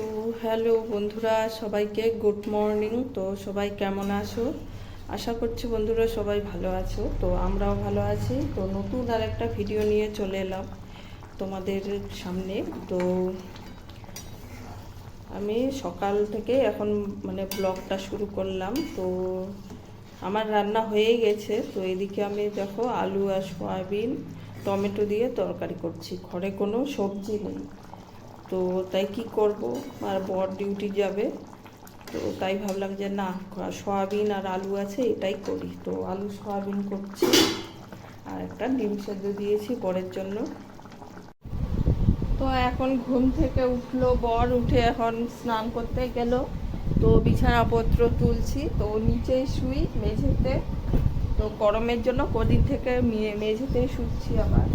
তো হ্যালো বন্ধুরা, সবাইকে গুড মর্নিং। তো সবাই কেমন আছো? আশা করছি বন্ধুরা সবাই ভালো আছো। তো আমরাও ভালো আছি। তো নতুন আর একটা ভিডিও নিয়ে চলে এলাম তোমাদের সামনে। তো আমি সকাল থেকে এখন মানে ব্লগটা শুরু করলাম। তো আমার রান্না হয়ে গেছে। তো এদিকে আমি দেখো আলু আর সয়াবিন, টমেটো দিয়ে তরকারি করছি। ঘরে কোনো সবজি নেই। তো তাই কি করব? আর বর ডিউটি যাবে। তো তাই ভাবলাম যে না, সয়াবিন আর আলু আছে, এটাই করি। তো আলু, সয়াবিন করছি। আর একটা ডিম সেদ্ধ দিয়েছি বরের জন্য। তো এখন ঘুম থেকে উঠল বর, উঠে এখন স্নান করতে গেল। তো বিছানাপত্র তুলছি। তো নিচেই শুই মেঝেতে। তো গরমের জন্য কদিন থেকে মেঝেতেই শুচ্ছি আবার।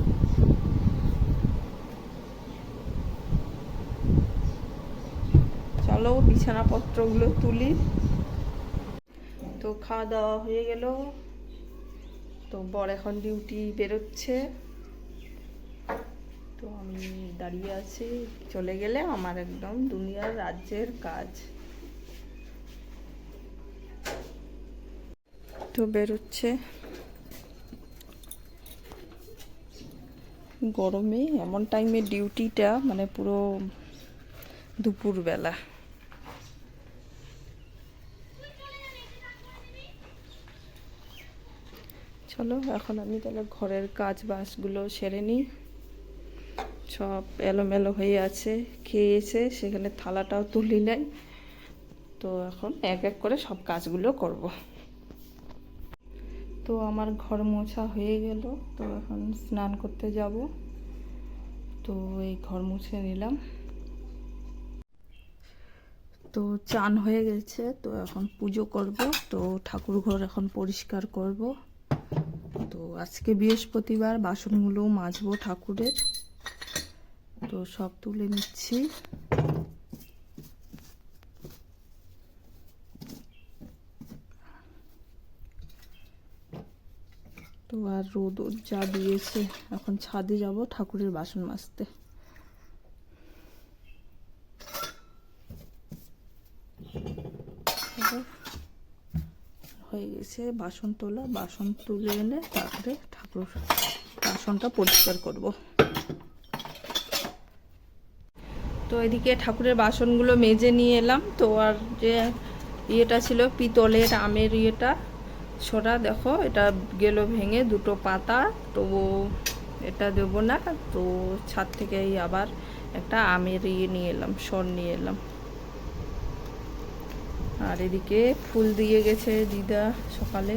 চলো বিছানাপত্রগুলো তুলি। তো খাওয়া দাওয়া হয়ে গেল। তো বর এখন ডিউটি বেরোচ্ছে। তো আমি দাঁড়িয়ে আছি। চলে গেলে আমার একদম দুনিয়ার রাজ্যের কাজ। তো বেরোচ্ছে। গরমে এমন টাইমে ডিউটিটা মানে পুরো দুপুরবেলা। চলো, এখন আমি তাহলে ঘরের কাজ বাসগুলো সেরে নিই। সব এলোমেলো হয়ে আছে, খেয়েছে, সেখানে থালাটাও তুলি নাই। তো এখন এক এক করে সব কাজগুলো করব। তো আমার ঘর মোছা হয়ে গেল, তো এখন স্নান করতে যাব। তো এই ঘর মুছে নিলাম। তো চান হয়ে গেছে, তো এখন পুজো করব। তো ঠাকুর ঘর এখন পরিষ্কার করব। তো আজকে বৃহস্পতিবার, বাসনগুলো মাজবো ঠাকুরের। তো সব তুলে নিচ্ছি। তো আর রোদ যা দিয়েছে, এখন ছাদে যাব ঠাকুরের বাসন মাজতে। হয়ে গেছে, বাসন তোলা, বাসন তুলে এনে তারপরে ঠাকুর বাসনটা পরিষ্কার করব। তো এদিকে ঠাকুরের বাসনগুলো মেজে নিয়ে এলাম। তো আর যে ইয়েটা ছিল পিতলের আমের ইয়েটা ছোটা দেখো, এটা গেল ভেঙে দুটো পাতা তো এটা দেবো না। তো ছাদ থেকেই আবার একটা আমের ইয়ে নিয়ে এলাম, সর নিয়ে এলাম। আর এদিকে ফুল দিয়ে গেছে দিদা সকালে।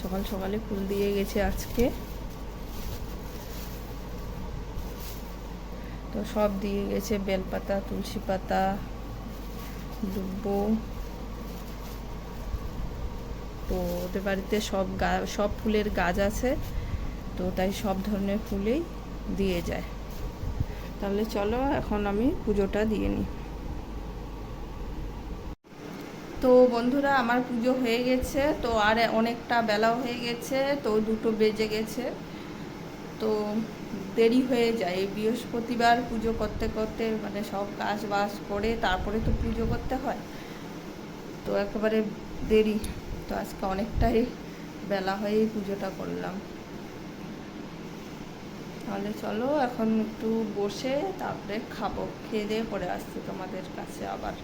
সকাল সকালে ফুল দিয়ে গেছে আজকে। তো সব দিয়ে গেছে বেলপাতা, তুলসী পাতা দুব্ব তো ওদের বাড়িতে সব সব ফুলের গাছ আছে। তো তাই সব ধরনের ফুলেই দিয়ে যায়। তাহলে চলো এখন আমি পুজোটা দিয়ে নিই। তো বন্ধুরা, আমার পুজো হয়ে গেছে, তো আর অনেকটা বেলাও হয়ে গেছে, তো দুটো বেজে গেছে। তো দেরি হয়ে যায় বৃহস্পতিবার পুজো করতে করতে মানে সব কাজ বাজ করে তারপরে তো পুজো করতে হয়। তো একেবারে দেরি, তো আজকে অনেকটাই বেলা হয়েই পুজোটা করলাম। তাহলে চলো, এখন একটু বসে তারপরে খাব, খেয়ে দিয়ে পরে আসছি তোমাদের কাছে আবার।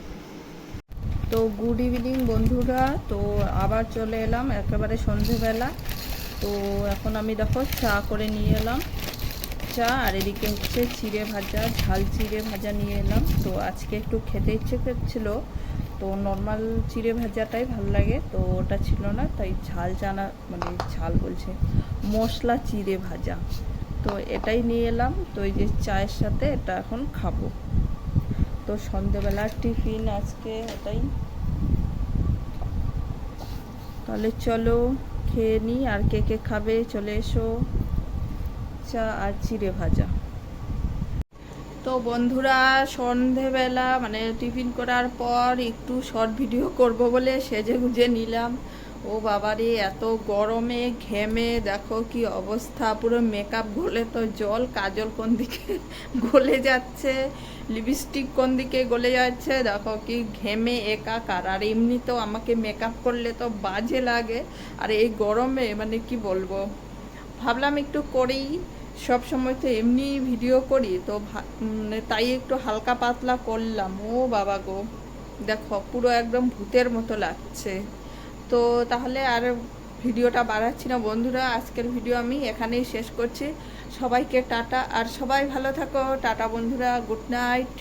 তো গুড ইভিনিং বন্ধুরা। তো আবার চলে এলাম, একেবারে সন্ধেবেলা। তো এখন আমি দেখো, চা করে নিয়ে এলাম। চা, আর এদিকে হচ্ছে চিড়ে ভাজা, ঝাল চিড়ে ভাজা নিয়ে এলাম। তো আজকে একটু খেতে ইচ্ছে করছিল। তো নর্মাল চিড়ে ভাজাটাই ভালো লাগে। তো ওটা ছিল না, তাই ঝাল চানা মানে ঝাল বলছে, মশলা চিড়ে ভাজা। তো এটাই নিয়ে এলাম। তো এই যে চায়ের সাথে এটা এখন খাব। তো সন্ধেবেলার টিফিন আজকে এটাই। তাহলে চলো খেয়ে নিই, আর কে কে খাবে চলে এসো চা আর চিড়ে ভাজা। তো বন্ধুরা, সন্ধেবেলা মানে টিফিন করার পর একটু শর্ট ভিডিও করব বলে সেজে গুজে নিলাম। ও বাবারে, এত গরমে, ঘেমে, দেখো কি অবস্থা, পুরো মেকআপ গলে তো জল, কাজল কোন দিকে গলে যাচ্ছে লিপস্টিক কোন দিকে গলে যাচ্ছে, দেখো কি ঘেমে একাকার, আর এমনি তো আমাকে মেকআপ করলে তো বাজে লাগে, আর এই গরমে মানে কি বলব, ভাবলাম একটু করেই সব সময় তো এমনি ভিডিও করি, তো ভা- তাই একটু হালকা পাতলা করলাম, ও বাবা গো, দেখো পুরো একদম ভূতের মতো লাগছে। তো তাহলে আর ভিডিওটা বাড়াচ্ছি না বন্ধুরা, আজকের ভিডিও আমি এখানেই শেষ করছি। সবাইকে টাটা, আর সবাই ভালো থাকো। টাটা বন্ধুরা, গুড নাইট।